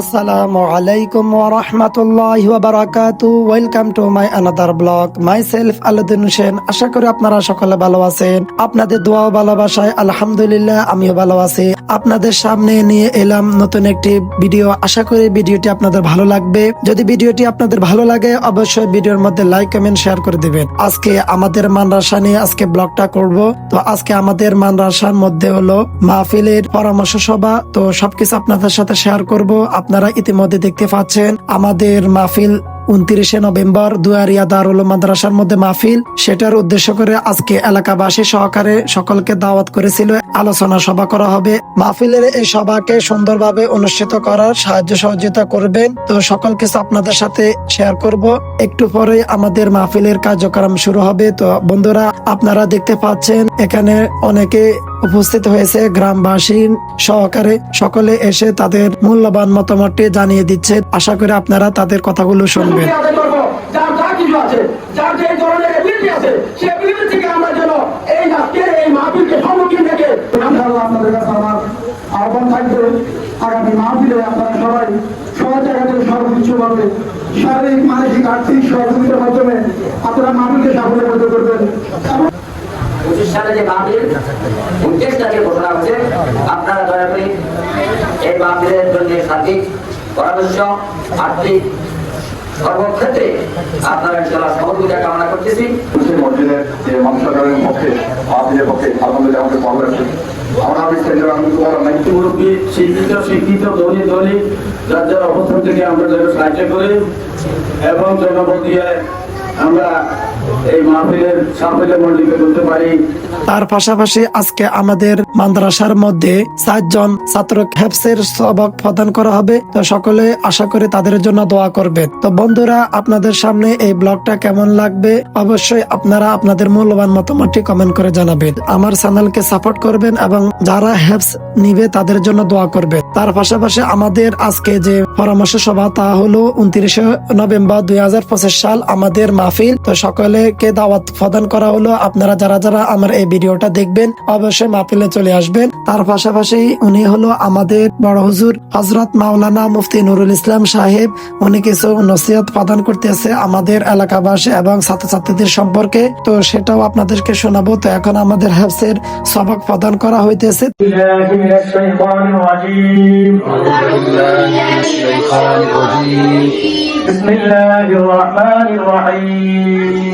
আসসালামু আলাইকুম ওয়া রাহমাতুল্লাহি ওয়া বারাকাতু welcome to my another blog myself Hossain আশা করি আপনারা সকলে ভালো আছেন। আপনাদের দোয়া ও ভালোবাসায় আলহামদুলিল্লাহ, আমিও ভালো আছি। আপনাদের সামনে নিয়ে এলাম নতুন একটি ভিডিও। আশা করি ভিডিওটি আপনাদের ভালো লাগবে। যদি ভিডিওটি আপনাদের ভালো লাগে, অবশ্যই ভিডিওর মধ্যে লাইক কমেন্ট শেয়ার করে দিবেন। আজকে আমাদের মানরাসা নিয়ে আজকে ব্লগটা করব। তো আজকে আমাদের মানরাসার মধ্যে হলো মাহফিলের পরামর্শ সভা। তো সবকিছু আপনাদের সাথে শেয়ার করব। আপনারা ইতিমধ্যে দেখতে পাচ্ছেন, আমাদের মাহফিল উনত্রিশে নভেম্বর দুয়ারিয়া দারুল মাদ্রাসার মধ্যে মাহফিল। সেটার উদ্দেশ্য করে আজকে এলাকাবাসী সহকারে সকলকে দাওয়াত করেছিল, আলোচনা সভা করা হবে। মাহফিলের এই সভাকে সুন্দরভাবে অনুষ্ঠিত করার সাহায্য সহযোগিতা করবেন। তো সকল কিছু আপনাদের সাথে শেয়ার করব। একটু পরে আমাদের মাহফিলের কার্যক্রম শুরু হবে। তো বন্ধুরা, আপনারা দেখতে পাচ্ছেন, এখানে অনেকে উপস্থিত হয়েছে গ্রামবাসী সহকারে। সকলে এসে তাদের মূল্যবান মতামতটি জানিয়ে দিচ্ছে। আশা করি আপনারা তাদের কথাগুলো শুনবেন। শারীরিক, মানসিক, আর্থিক সহযোগিতার মাধ্যমে আপনারা মাহফিলকে সাফল্য করতে করবেন। পঁচিশ সালে যে মাহফিল উনত্রিশ তারিখে ঘোষণা হচ্ছে। আপনারা দয়া করে এই মাহফিলের জন্য সার্বিক পরামর্শ আর্থিক সর্বক্ষেত্রে আপনারা ইনশাল্লাহ সহযোগিতা কামনা করতেছি। মুসলিম মসজিদের যে মাংসকারের পক্ষে মাহফিলের পক্ষে আলহামদুলিল্লাহ আমরা বিস্তারিত আমি মুরব্বী শিক্ষিত শিক্ষিত ধনী ধনী যার যার অবস্থান থেকে আমরা যেন সাহায্য করি। এবং জনবল দিয়ে আমরা তার পাশাপাশি আজকে আমাদের মাদ্রাসার মধ্যে চারজন ছাত্র হেফসের সবক প্রদান করা হবে। তো সকলে আশা করি তাদের জন্য দোয়া করবেন। তো বন্ধুরা, আপনাদের সামনে এই ব্লগটা কেমন লাগবে? অবশ্যই আপনারা আপনাদের মূল্যবান মতামতটি কমেন্ট করে জানাবেন। আমার চ্যানেলকে সাপোর্ট করবেন এবং যারা হেফস নিবে তাদের জন্য দোয়া করবেন। তার পাশাপাশি আমাদের আজকে যে পরামর্শ সভা তা হলো উনত্রিশে নভেম্বর দুই হাজার পঁচিশ সাল আমাদের মাহফিল। তো সকলেকে দাওয়াত প্রদান করা হলো আপনারা যারা যারা আমার এই ভিডিওটা দেখবেন অবশ্যই মাহফিলে চলে আসবেন তার পাশাপাশি উনি হলো আমাদের বড় হুজুর হজরত মাওলানা মুফতি নুরুল ইসলাম সাহেব উনি কিছু নসিহত প্রদান করতেছে আমাদের এলাকাবাসী এবং ছাত্রছাত্রীদের সম্পর্কে তো সেটাও আপনাদেরকে শোনাবো তো এখন আমাদের হ্যাপসের সবক প্রদান করা হইতেছে بالله من الشيطان الرجيم بسم الله الرحمن الرحيم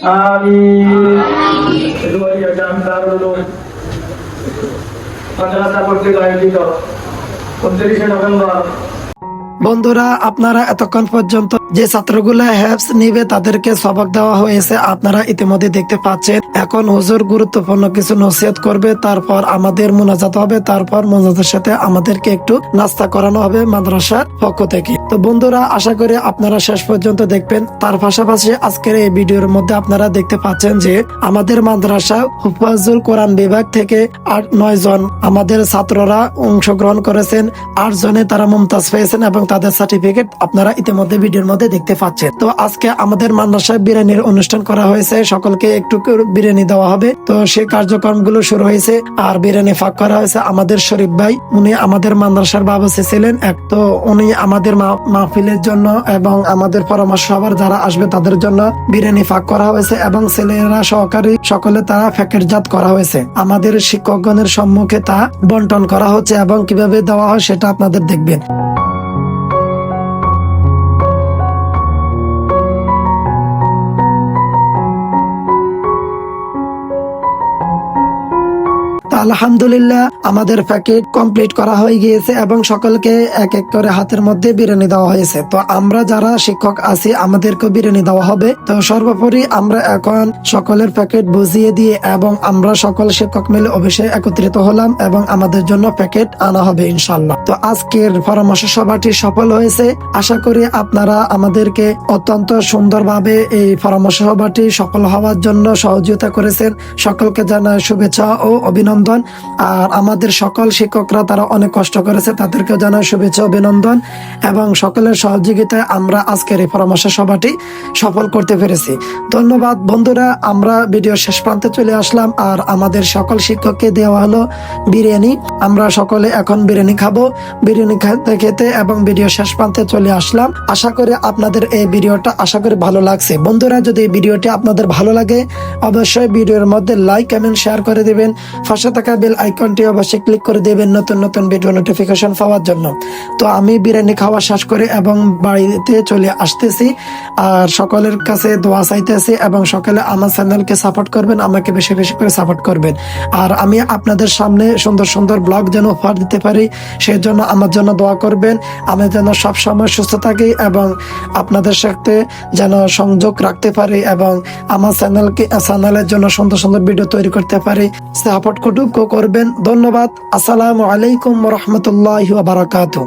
Amin. Kedua dia jantar dulu. Madrasah Pertiga Hidup. 29 November বন্ধুরা, আপনারা এতক্ষণ পর্যন্ত যে ছাত্রগুলো হ্যাপস নিবে, তাদেরকে সবক দেওয়া হয়েছে। আপনারা ইতিমধ্যে দেখতে পাচ্ছেন, এখন হুজুর গুরুত্বপূর্ণ কিছু নসিহত করবে। তারপর আমাদের মোনাজাত হবে, তারপর মোনাজাতের সাথে আমাদেরকে একটু নাস্তা করানো হবে মাদ্রাসার পক্ষ থেকে। তো বন্ধুরা, আশা করি আপনারা শেষ পর্যন্ত দেখবেন। তার পাশাপাশি আজকের এই ভিডিওর মধ্যে আপনারা দেখতে পাচ্ছেন যে, আমাদের মাদ্রাসা হুফাজুল কোরআন বিভাগ থেকে আট নয় জন আমাদের ছাত্ররা অংশগ্রহণ করেছেন। আট জনে তারা মুমতাজ পেয়েছেন এবং তাদের সার্টিফিকেট আপনারা ইতিমধ্যে ভিডিওর মধ্যে দেখতে পাচ্ছেন। তো আজকে আমাদের মাদ্রাসায় বিরিয়ানির অনুষ্ঠান করা হয়েছে। সকলকে একটু বিরিয়ানি দেওয়া হবে। তো সেই কার্যক্রমগুলো শুরু হয়েছে আর বিরিয়ানি ফাঁক করা হয়েছে আমাদের শরীফ ভাই। উনি আমাদের মাদ্রাসার বাবুসি ছিলেন এক। তো উনি আমাদের মাহফিলের জন্য এবং আমাদের পরামর্শ সবার যারা আসবে তাদের জন্য বিরিয়ানি ফাঁক করা হয়েছে এবং ছেলেরা সহকারী সকলে তারা প্যাকেটজাত করা হয়েছে। আমাদের শিক্ষকগণের সম্মুখে তা বন্টন করা হচ্ছে এবং কীভাবে দেওয়া হয় সেটা আপনাদের দেখবেন। আলহামদুলিল্লাহ, আমাদের প্যাকেট কমপ্লিট করা হয়ে গিয়েছে এবং সকলকে এক এক করে হাতের মধ্যে বিরিয়ানি দেওয়া হয়েছে। তো আমরা যারা শিক্ষক আছি আমাদেরকে বিরিয়ানি দেওয়া হবে। তো সর্বোপরি আমরা এখন সকলের প্যাকেট বুঝিয়ে দিয়ে এবং আমরা সকল শিক্ষক মিলে অবশ্যই একত্রিত হলাম এবং আমাদের জন্য প্যাকেট আনা হবে ইনশাল্লাহ তো আজকের পরামর্শ সভাটি সফল হয়েছে। আশা করি আপনারা আমাদেরকে অত্যন্ত সুন্দরভাবে এই পরামর্শ সভাটি সফল হওয়ার জন্য সহযোগিতা করেছেন। সকলকে জানায় শুভেচ্ছা ও অভিনন্দন। আর আমাদের সকল শিক্ষকরা তারা অনেক কষ্ট করেছে তাদেরকে জানাই শুভেচ্ছা, অভিনন্দন। এবং সকলের সহযোগিতায় আমরা আজকের এই পরামর্শ সভাটি সফল করতে পেরেছি। ধন্যবাদ বন্ধুরা, আমরা ভিডিও শেষ প্রান্তে চলে আসলাম। আর আমাদের সকল শিক্ষককে দেওয়া হলো বিরিয়ানি। আমরা সকলে এখন বিরিয়ানি খাব। বিরিয়ানি খেতে খেতে এবং ভিডিও শেষ প্রান্তে চলে আসলাম। আশা করি আপনাদের এই ভিডিওটা আশা করি ভালো লাগছে। বন্ধুরা, যদি এই ভিডিওটি আপনাদের ভালো লাগে, অবশ্যই ভিডিওর মধ্যে লাইক কমেন্ট শেয়ার করে দিবেন। পাশে থাকা বেল আইকনটি অবশ্যই ক্লিক করে দিবেন নতুন নতুন ভিডিও নোটিফিকেশন পাওয়ার জন্য। তো আমি বিরিয়ানি খাওয়া শেষ করে এবং বাড়িতে চলে আসতেছি। আর সকলের কাছে দোয়া চাইতেছি এবং সকলে আমার চ্যানেলকে সাপোর্ট করবেন, আমাকে বেশি বেশি করে সাপোর্ট করবেন। আর আমি আপনাদের সামনে সুন্দর সুন্দর ব্লগ যেন উপহার দিতে পারি সেই জন্য আমার জন্য দোয়া করবেন। আমি যেন সব সময় সুস্থ থাকি এবং আপনাদের সাথে যেন সংযোগ রাখতে পারি এবং আমার চ্যানেলকে চ্যানেলের জন্য সুন্দর সুন্দর ভিডিও তৈরি করতে পারি। সাপোর্ট কটুকু করবেন। ধন্যবাদ। আসসালামু আলাইকুম রহমতুল্লাহ বারাকাতু